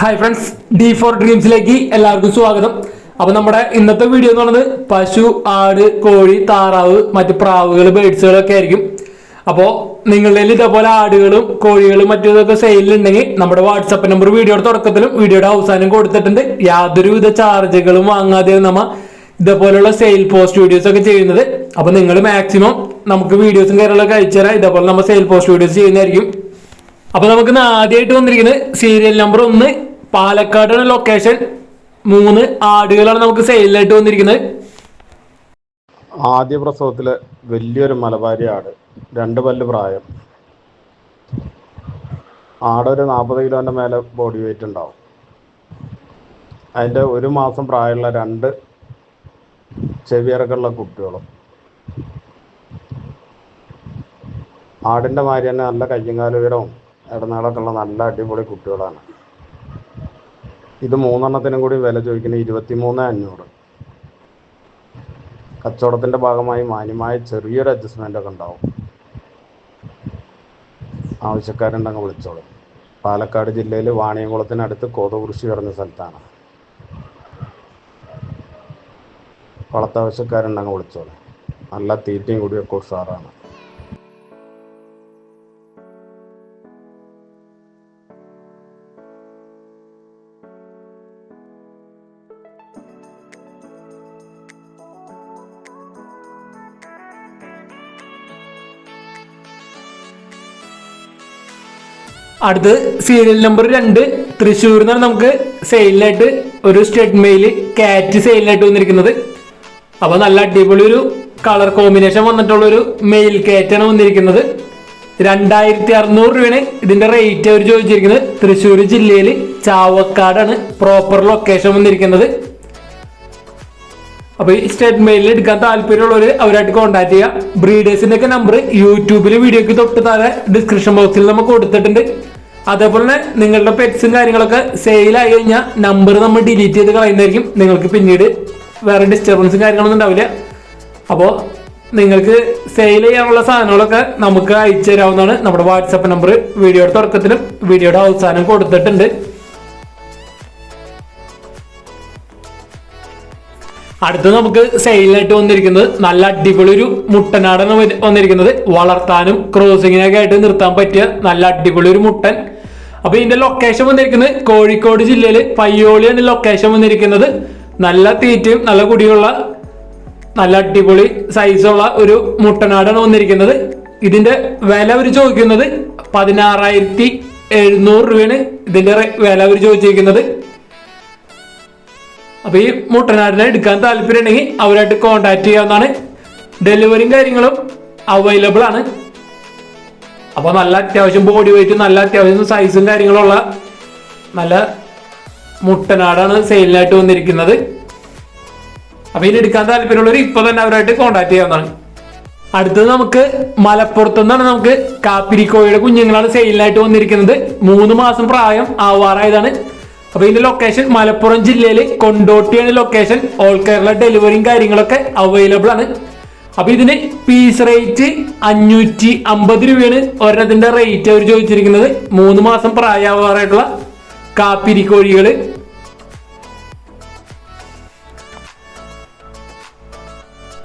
Hi friends D four ഡ്രീംസിലേക്ക് എല്ലാവർക്കും സ്വാഗതം. അപ്പൊ നമ്മുടെ ഇന്നത്തെ വീഡിയോ എന്ന് പറയുന്നത് പശു ആട് കോഴി താറാവ് മറ്റു പ്രാവുകൾ ബേഡ്സുകൾ ഒക്കെ ആയിരിക്കും. അപ്പോൾ നിങ്ങളുടെ ഇതേപോലെ ആടുകളും കോഴികളും മറ്റേതൊക്കെ സെയിലുണ്ടെങ്കിൽ നമ്മുടെ വാട്സപ്പ് നമ്പർ വീഡിയോയുടെ തുടക്കത്തിലും വീഡിയോയുടെ അവസാനം കൊടുത്തിട്ടുണ്ട്. യാതൊരുവിധ ചാർജുകളും വാങ്ങാതെ നമ്മ ഇതേപോലെയുള്ള സെയിൽ പോസ്റ്റ് വീഡിയോസ് ഒക്കെ ചെയ്യുന്നത്. അപ്പൊ നിങ്ങൾ മാക്സിമം നമുക്ക് വീഡിയോസും കാര്യങ്ങളൊക്കെ അയച്ചു തരാം ഇതേപോലെ നമ്മൾ സെയിൽ പോസ്റ്റ് വീഡിയോസ് ചെയ്യുന്നതായിരിക്കും. അപ്പൊ നമുക്ക് ആദ്യമായിട്ട് വന്നിരിക്കുന്നത് സീരിയൽ നമ്പർ ഒന്ന് പാലക്കാടാണ് ലൊക്കേഷൻ മൂന്ന് ആടുകളാണ് നമുക്ക് സെയിലായിട്ട് വന്നിരിക്കുന്നത്. ആദ്യ പ്രസവത്തിൽ വലിയൊരു മലബാരി ആട് രണ്ട് പല്ല് പ്രായം. ആടൊരു നാൽപ്പത് കിലോന്റെ മേലെ ബോഡി വെയിറ്റ് ഉണ്ടാവും. അതിന്റെ ഒരു മാസം പ്രായമുള്ള രണ്ട് ചെവിയിറക്കുള്ള കുട്ടികളും. ആടിന്റെ മാതിരി തന്നെ നല്ല കയ്യങ്കാലുയരവും ഇടനാളൊക്കെ ഉള്ള നല്ല അടിപൊളി കുട്ടികളാണ്. ഇത് മൂന്നെണ്ണത്തിനും കൂടി വില ചോദിക്കുന്നത് ഇരുപത്തിമൂന്ന് അഞ്ഞൂറ്. കച്ചവടത്തിന്റെ ഭാഗമായി മാന്യമായ ചെറിയൊരു അഡ്ജസ്റ്റ്മെന്റ് ഒക്കെ ഉണ്ടാവും. ആവശ്യക്കാരുണ്ടെങ്കിൽ വിളിച്ചോളൂ. പാലക്കാട് ജില്ലയിൽ വാണിയംകുളത്തിനടുത്ത് കോതകുറിശി പറഞ്ഞ സ്ഥലത്താണ്. വളർത്താവശ്യക്കാരുണ്ടെങ്കിൽ വിളിച്ചോളൂ. നല്ല തീറ്റയും കൂടിയൊക്കെ ഉഷാറാണ്. അടുത്ത് സീരിയൽ നമ്പർ രണ്ട്. തൃശ്ശൂരിൽ നിന്നാണ് നമുക്ക് സെയിലിനായിട്ട് ഒരു സ്റ്റെഡ് മെയിൽ കാറ്റ് സെയിലിനായിട്ട് വന്നിരിക്കുന്നത്. അപ്പോൾ നല്ല അടിപൊളി ഒരു കളർ കോമ്പിനേഷൻ വന്നിട്ടുള്ള ഒരു മെയിൽ കാറ്റാണ് വന്നിരിക്കുന്നത്. രണ്ടായിരത്തി അറുന്നൂറ് രൂപയാണ് ഇതിന്റെ റേറ്റ് അവർ ചോദിച്ചിരിക്കുന്നത്. തൃശ്ശൂർ ജില്ലയിൽ ചാവക്കാടാണ് പ്രോപ്പർ ലൊക്കേഷൻ വന്നിരിക്കുന്നത്. അപ്പോൾ ഈ സ്റ്റേറ്റ് മെയിലിൽ എടുക്കാൻ താല്പര്യമുള്ളവർ അവരായിട്ട് കോൺടാക്ട് ചെയ്യുക. ബ്രീഡേഴ്സിന്റെ ഒക്കെ നമ്പർ യൂട്യൂബിലെ വീഡിയോക്ക് തൊട്ട് താഴെ ഡിസ്ക്രിപ്ഷൻ ബോക്സിൽ നമുക്ക് കൊടുത്തിട്ടുണ്ട്. അതേപോലെ തന്നെ നിങ്ങളുടെ പെറ്റ്സും കാര്യങ്ങളൊക്കെ സെയിൽ ആയി കഴിഞ്ഞാൽ നമ്പർ നമ്മൾ ഡിലീറ്റ് ചെയ്ത് കളയുന്നതായിരിക്കും. നിങ്ങൾക്ക് പിന്നീട് വേറെ ഡിസ്റ്റർബൻസും കാര്യങ്ങളൊന്നും ഉണ്ടാവില്ല. അപ്പോൾ നിങ്ങൾക്ക് സെയിൽ ചെയ്യാനുള്ള സാധനങ്ങളൊക്കെ നമുക്ക് അയച്ചു തരാവുന്നതാണ്. നമ്മുടെ വാട്സപ്പ് നമ്പർ വീഡിയോയുടെ തുടക്കത്തിലും വീഡിയോയുടെ അവസാനം കൊടുത്തിട്ടുണ്ട്. അടുത്ത് നമുക്ക് സെയിലായിട്ട് വന്നിരിക്കുന്നത് നല്ല അടിപൊളി ഒരു മുട്ടനാടാണ് വന്നിരിക്കുന്നത്. വളർത്താനും ക്രോസിങ്ങിനൊക്കെ ആയിട്ട് നിർത്താൻ പറ്റിയ നല്ല അടിപൊളി ഒരു മുട്ടൻ അപ്പൊ ഇതിന്റെ ലൊക്കേഷൻ വന്നിരിക്കുന്നത് കോഴിക്കോട് ജില്ലയിൽ പയ്യോളിയാണ് ലൊക്കേഷൻ വന്നിരിക്കുന്നത്. നല്ല തീറ്റയും നല്ല കുടിയുള്ള നല്ല അടിപൊളി സൈസുള്ള ഒരു മുട്ടനാടാണ് വന്നിരിക്കുന്നത്. ഇതിന്റെ വില അവർ ചോദിക്കുന്നത് പതിനാറായിരത്തി എഴുന്നൂറ് രൂപയാണ് ഇതിന്റെ വില അവർ ചോദിച്ചിരിക്കുന്നത്. അപ്പൊ ഈ മുട്ടനാടിനെ എടുക്കാൻ താല്പര്യം ഉണ്ടെങ്കിൽ അവരായിട്ട് കോണ്ടാക്ട് ചെയ്യാവുന്നതാണ്. ഡെലിവറിയും കാര്യങ്ങളും അവൈലബിൾ ആണ്. അപ്പൊ നല്ല അത്യാവശ്യം ബോഡി വെയിറ്റ് നല്ല അത്യാവശ്യം സൈസും കാര്യങ്ങളുള്ള നല്ല മുട്ടനാടാണ് സെയിലിനായിട്ട് വന്നിരിക്കുന്നത്. അപ്പൊ ഇനി എടുക്കാൻ താല്പര്യമുള്ളവർ ഇപ്പൊ തന്നെ അവരായിട്ട് കോണ്ടാക്ട് ചെയ്യാവുന്നതാണ്. അടുത്തത് നമുക്ക് മലപ്പുറത്തുനിന്നാണ് നമുക്ക് കാപ്പിരിക്കോയുടെ കുഞ്ഞുങ്ങളാണ് സെയിലിനായിട്ട് വന്നിരിക്കുന്നത്. മൂന്ന് മാസം പ്രായം ആവാറായതാണ്. അപ്പൊ ഇതിന്റെ ലൊക്കേഷൻ മലപ്പുറം ജില്ലയിൽ കൊണ്ടോട്ടിയാണ് ലൊക്കേഷൻ ഓൾ കേരള ഡെലിവറിയും കാര്യങ്ങളൊക്കെ അവൈലബിൾ ആണ്. അപ്പൊ ഇതിന് പീസ് റേറ്റ് അഞ്ഞൂറ്റി അമ്പത് രൂപയാണ് ഒരെണ്ണത്തിന്റെ റേറ്റ് അവർ ചോദിച്ചിരിക്കുന്നത്. മൂന്ന് മാസം പ്രായമാവാറായിട്ടുള്ള കോഴികൾ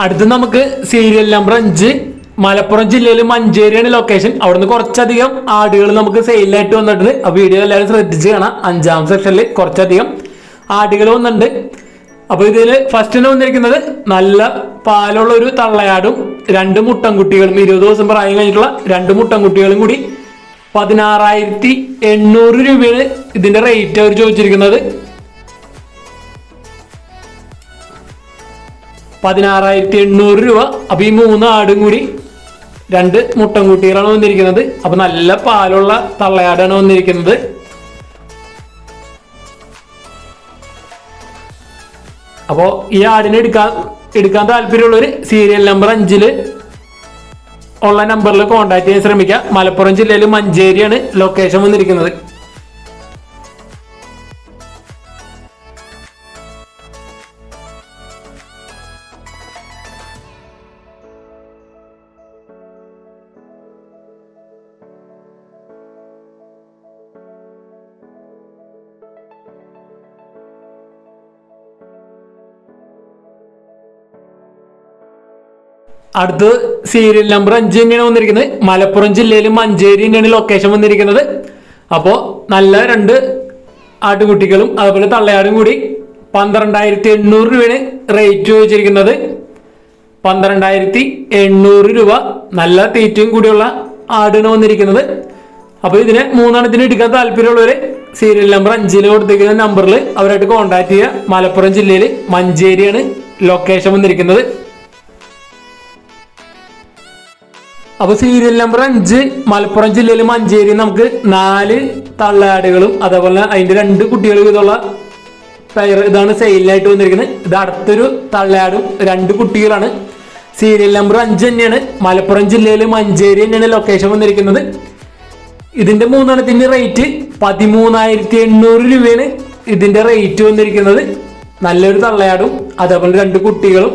അടുത്ത് നമുക്ക് സീരിയൽ നമ്പർ അഞ്ച്. മലപ്പുറം ജില്ലയിൽ മഞ്ചേരിയാണ് ലൊക്കേഷൻ അവിടുന്ന് കുറച്ചധികം ആടുകൾ നമുക്ക് സെയിലായിട്ട് വന്നിട്ടുണ്ട്. ആ വീഡിയോ എല്ലാവരും ശ്രദ്ധിച്ച് കാണാം. അഞ്ചാം സെക്ഷനിൽ കുറച്ചധികം ആടുകൾ വന്നിട്ടുണ്ട്. അപ്പൊ ഫസ്റ്റ് ഫസ്റ്റിന് വന്നിരിക്കുന്നത് നല്ല പാലുള്ള ഒരു തള്ളയാടും രണ്ട് മുട്ടൻകുട്ടികളും. ഇരുപത് ദിവസം പ്രായം കഴിഞ്ഞിട്ടുള്ള രണ്ട് മുട്ടൻകുട്ടികളും കൂടി പതിനാറായിരത്തി എണ്ണൂറ് രൂപയാണ് ഇതിന്റെ റേറ്റ് അവർ ചോദിച്ചിരിക്കുന്നത്. പതിനാറായിരത്തി എണ്ണൂറ് രൂപ. അപ്പൊ ഈ മൂന്ന് ആടും കൂടി രണ്ട് മുട്ടൻകുട്ടികളാണ് വന്നിരിക്കുന്നത്. അപ്പൊ നല്ല പാലുള്ള തള്ളയാടാണ് വന്നിരിക്കുന്നത്. അപ്പോ ഈ ആടിനെ എടുക്കാൻ എടുക്കാൻ താല്പര്യമുള്ളവർ സീരിയൽ നമ്പർ അഞ്ചിൽ ഉള്ള നമ്പറിൽ കോൺടാക്ട് ചെയ്യാൻ ശ്രമിക്കുക. മലപ്പുറം ജില്ലയിൽ മഞ്ചേരിയാണ് ലൊക്കേഷൻ വന്നിരിക്കുന്നത്. അടുത്ത് സീരിയൽ നമ്പർ അഞ്ച് തന്നെയാണ് വന്നിരിക്കുന്നത്. മലപ്പുറം ജില്ലയിൽ മഞ്ചേരി തന്നെയാണ് ലൊക്കേഷൻ വന്നിരിക്കുന്നത്. അപ്പോൾ നല്ല രണ്ട് ആട്ടുകുട്ടികളും അതുപോലെ തള്ളയാടും കൂടി പന്ത്രണ്ടായിരത്തി എണ്ണൂറ് രൂപയാണ് റേറ്റ് ചോദിച്ചിരിക്കുന്നത് പന്ത്രണ്ടായിരത്തി എണ്ണൂറ് രൂപ നല്ല തീറ്റയും കൂടിയുള്ള ആടിന് വന്നിരിക്കുന്നത്. അപ്പോൾ ഇതിനെ മൂന്നെണ്ണത്തിന് എടുക്കാൻ താല്പര്യമുള്ളവർ സീരിയൽ നമ്പർ അഞ്ചിൽ കൊടുത്തിരിക്കുന്ന നമ്പറിൽ അവരായിട്ട് കോൺടാക്ട് ചെയ്യുക. മലപ്പുറം ജില്ലയിൽ മഞ്ചേരിയാണ് ലൊക്കേഷൻ വന്നിരിക്കുന്നത്. അപ്പൊ സീരിയൽ നമ്പർ അഞ്ച് മലപ്പുറം ജില്ലയിൽ മഞ്ചേരി നമുക്ക് നാല് തള്ളയാടുകളും അതേപോലെ അതിന്റെ രണ്ട് കുട്ടികൾ ഇതുള്ള പെയർ ഇതാണ് സെയിലിനായിട്ട് വന്നിരിക്കുന്നത്. ഇത് അടുത്തൊരു തള്ളയാടും രണ്ട് കുട്ടികളാണ്. സീരിയൽ നമ്പർ അഞ്ച് തന്നെയാണ്. മലപ്പുറം ജില്ലയിൽ മഞ്ചേരി തന്നെയാണ് ലൊക്കേഷൻ വന്നിരിക്കുന്നത്. ഇതിന്റെ മൂന്നെണ്ണത്തിന്റെ റേറ്റ് പതിമൂന്നായിരത്തി എണ്ണൂറ് രൂപയാണ് ഇതിന്റെ റേറ്റ് വന്നിരിക്കുന്നത്. നല്ലൊരു തള്ളയാടും അതേപോലെ രണ്ട് കുട്ടികളും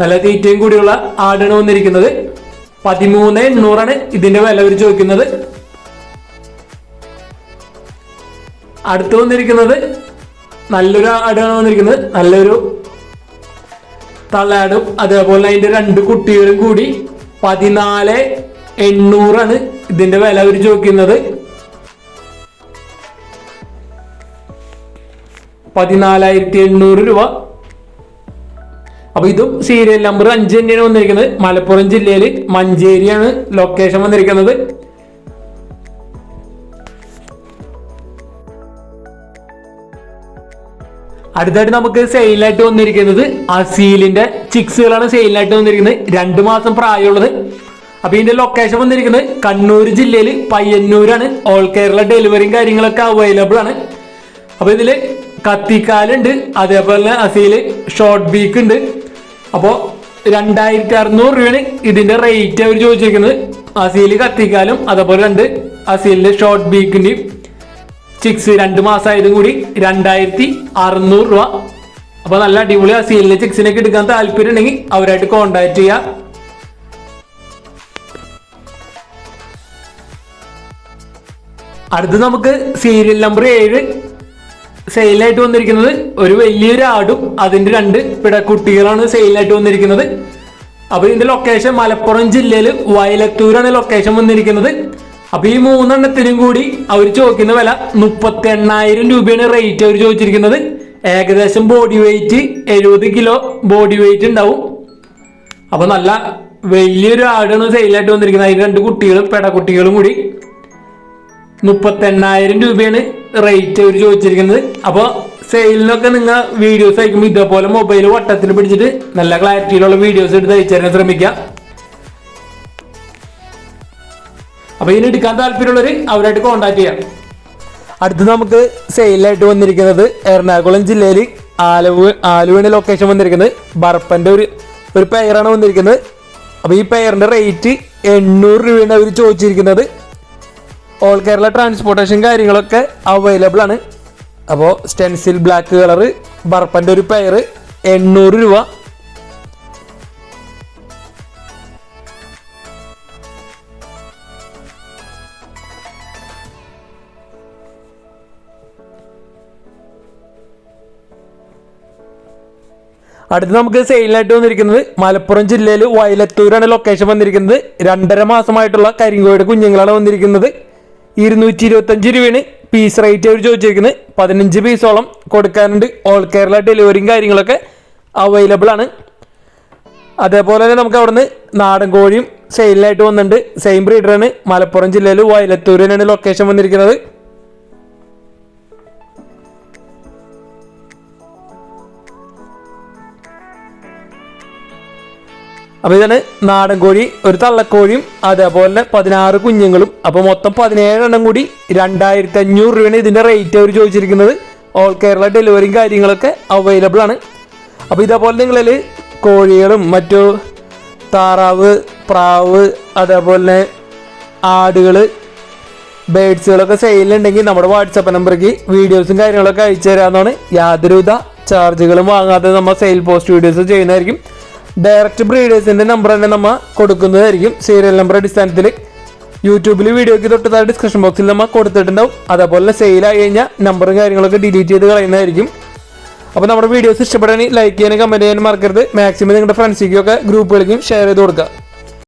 നല്ല തീറ്റയും കൂടിയുള്ള ആടാണ് വന്നിരിക്കുന്നത്. പതിമൂന്ന് എണ്ണൂറാണ് ഇതിന്റെ വില അവർ ചോദിക്കുന്നത്. അടുത്ത് വന്നിരിക്കുന്നത് നല്ലൊരു ആടാണ് വന്നിരിക്കുന്നത്. നല്ലൊരു തള്ളയാടും അതേപോലെ അതിന്റെ രണ്ട് കുട്ടികളും കൂടി പതിനാല് എണ്ണൂറാണ് ഇതിന്റെ വില അവർ ചോദിക്കുന്നത്. പതിനാലായിരത്തി എണ്ണൂറ് രൂപ. അപ്പൊ ഇതും സീരിയൽ നമ്പർ അഞ്ച് തന്നെയാണ് വന്നിരിക്കുന്നത്. മലപ്പുറം ജില്ലയിൽ മഞ്ചേരിയാണ് ലൊക്കേഷൻ വന്നിരിക്കുന്നത്. അടുത്തായിട്ട് നമുക്ക് സെയിലായിട്ട് വന്നിരിക്കുന്നത് അസീലിന്റെ ചിക്സുകളാണ് സെയിലായിട്ട് വന്നിരിക്കുന്നത്. രണ്ട് മാസം പ്രായമുള്ളത്. അപ്പൊ ഇതിന്റെ ലൊക്കേഷൻ വന്നിരിക്കുന്നത് കണ്ണൂർ ജില്ലയിൽ പയ്യന്നൂരാണ്. ഓൾ കേരള ഡെലിവറിയും കാര്യങ്ങളൊക്കെ അവൈലബിൾ ആണ്. അപ്പൊ ഇതിൽ കത്തിക്കാലുണ്ട്. അതേപോലെ അസീൽ ഷോർട്ട് ബീക്ക് ഉണ്ട്. അപ്പോ രണ്ടായിരത്തി അറുന്നൂറ് രൂപയാണ് ഇതിന്റെ റേറ്റ് അവർ ചോദിച്ചിരിക്കുന്നത്. അസീൽ കത്തിക്കാലും അതേപോലെ രണ്ട്. അസീലിന്റെ ഷോർട്ട് ബീക്കിന്റെയും ചിക്സ് രണ്ട് മാസമായതും കൂടി രണ്ടായിരത്തി അറുന്നൂറ് രൂപ. അപ്പൊ നല്ല അടിപൊളി അസീലിന്റെ ചിക്സിനൊക്കെ എടുക്കാൻ താല്പര്യം ഉണ്ടെങ്കിൽ അവരായിട്ട് കോണ്ടാക്ട് ചെയ്യാം. അടുത്ത് നമുക്ക് സീരിയൽ നമ്പർ ഏഴ്. സെയിലായിട്ട് വന്നിരിക്കുന്നത് ഒരു വലിയൊരു ആടും അതിന്റെ രണ്ട് പിടക്കുട്ടികളാണ് സെയിലായിട്ട് വന്നിരിക്കുന്നത്. അപ്പൊ ഇതിന്റെ ലൊക്കേഷൻ മലപ്പുറം ജില്ലയിൽ വയലത്തൂരാണ് ലൊക്കേഷൻ വന്നിരിക്കുന്നത്. അപ്പൊ ഈ മൂന്നെണ്ണത്തിനും കൂടി അവർ ചോദിക്കുന്ന വില മുപ്പത്തി എണ്ണായിരം രൂപയാണ് റേറ്റ് അവർ ചോദിച്ചിരിക്കുന്നത്. ഏകദേശം ബോഡി വെയിറ്റ് എഴുപത് കിലോ ബോഡി വെയിറ്റ് ഉണ്ടാവും. അപ്പൊ നല്ല വലിയൊരു ആടാണ് സെയിലായിട്ട് വന്നിരിക്കുന്നത്. അതിന് രണ്ട് കുട്ടികളും പെടക്കുട്ടികളും കൂടി. മുപ്പത്തെണ്ണായിരം രൂപയാണ് റേറ്റ് അവർ ചോദിച്ചിരിക്കുന്നത്. അപ്പോൾ സെയിലിനൊക്കെ നിങ്ങൾ വീഡിയോസ് അയക്കുമ്പോൾ ഇതേപോലെ മൊബൈൽ വട്ടത്തിൽ പിടിച്ചിട്ട് നല്ല ക്ലാരിറ്റിയിലുള്ള വീഡിയോസ് എടുത്ത് അയച്ചു ശ്രമിക്കുക അപ്പൊ ഇതിന് എടുക്കാൻ താല്പര്യമുള്ളവർ അവരായിട്ട് കോണ്ടാക്ട് ചെയ്യാം. അടുത്ത് നമുക്ക് സെയിലായിട്ട് വന്നിരിക്കുന്നത് എറണാകുളം ജില്ലയിൽ ആലുവ ആലുവയാണ് ലൊക്കേഷൻ വന്നിരിക്കുന്നത്. ബർപ്പന്റെ ഒരു ഒരു പെയറാണ് വന്നിരിക്കുന്നത്. അപ്പൊ ഈ പെയറിന്റെ റേറ്റ് എണ്ണൂറ് രൂപയാണ് അവർ ചോദിച്ചിരിക്കുന്നത്. ഓൾ കേരള ട്രാൻസ്പോർട്ടേഷൻ കാര്യങ്ങളൊക്കെ അവൈലബിൾ ആണ്. അപ്പോൾ സ്റ്റെൻസിൽ ബ്ലാക്ക് കളറ് ബർപ്പന്റെ ഒരു പെയർ എണ്ണൂറ് രൂപ. അടുത്ത് നമുക്ക് സെയിലായിട്ട് വന്നിരിക്കുന്നത് മലപ്പുറം ജില്ലയിൽ വയലത്തൂരാണ് ലൊക്കേഷൻ വന്നിരിക്കുന്നത്. രണ്ടര മാസമായിട്ടുള്ള കരിങ്കോയുടെ കുഞ്ഞുങ്ങളാണ് വന്നിരിക്കുന്നത്. ഇരുന്നൂറ്റി ഇരുപത്തഞ്ച് രൂപയാണ് പീസ് റേറ്റ് അവർ ചോദിച്ചിരിക്കുന്നത് പതിനഞ്ച് പീസോളം കൊടുക്കാനുണ്ട്. ഓൾ കേരള ഡെലിവറിയും കാര്യങ്ങളൊക്കെ അവൈലബിൾ ആണ്. അതേപോലെ തന്നെ നമുക്ക് അവിടുന്ന് നാടൻ കോഴിയും സെയിലിനായിട്ട് വന്നിട്ടുണ്ട്. സെയിം ബ്രീഡറാണ് മലപ്പുറം ജില്ലയിൽ വയലത്തൂരിനാണ് ലൊക്കേഷൻ വന്നിരിക്കുന്നത്. അപ്പൊ ഇതാണ് നാടൻ കോഴി ഒരു തള്ളക്കോഴിയും അതേപോലെ പതിനാറ് കുഞ്ഞുങ്ങളും. അപ്പൊ മൊത്തം പതിനേഴെണ്ണം കൂടി രണ്ടായിരത്തി അഞ്ഞൂറ് രൂപയാണ് ഇതിന്റെ റേറ്റ് അവർ ചോദിച്ചിരിക്കുന്നത്. ഓൾ കേരള ഡെലിവറിയും കാര്യങ്ങളൊക്കെ അവൈലബിൾ ആണ്. അപ്പൊ ഇതേപോലെ നിങ്ങളിൽ കോഴികളും മറ്റു താറാവ് പ്രാവ് അതേപോലെ ആടുകൾ ബേഡ്സുകളൊക്കെ സെയിലുണ്ടെങ്കിൽ നമ്മുടെ വാട്സപ്പ് നമ്പറേക്ക് വീഡിയോസും കാര്യങ്ങളൊക്കെ അയച്ചു തരാമെന്നാണ് യാതൊരുവിധ ചാർജുകളും വാങ്ങാതെ നമ്മൾ സെയിൽ പോസ്റ്റ് വീഡിയോസ് ചെയ്യുന്നതായിരിക്കും. ഡയറക്റ്റ് ബ്രീഡേഴ്സിന്റെ നമ്പർ തന്നെ നമ്മൾ കൊടുക്കുന്നതായിരിക്കും. സീരിയൽ നമ്പർ അടിസ്ഥാനത്തിൽ യൂട്യൂബിൽ വീഡിയോയ്ക്ക് തൊട്ട് താഴെ ഡിസ്ക്രിപ്ഷൻ ബോക്സിൽ നമ്മൾ കൊടുത്തിട്ടുണ്ടാവും. അതേപോലെ സെയിലായി കഴിഞ്ഞാൽ നമ്പറും കാര്യങ്ങളൊക്കെ ഡിലീറ്റ് ചെയ്ത് കളയുന്നതായിരിക്കും. അപ്പോൾ നമ്മുടെ വീഡിയോസ് ഇഷ്ടപ്പെടുകയാണെങ്കിൽ ലൈക്ക് ചെയ്യാനും കമന്റ് ചെയ്യാനും മറക്കരുത്. മാക്സിമം നിങ്ങളുടെ ഫ്രണ്ട്സിലേക്കൊക്കെ ഗ്രൂപ്പുകളിലേക്കും ഷെയർ ചെയ്ത് കൊടുക്കുക.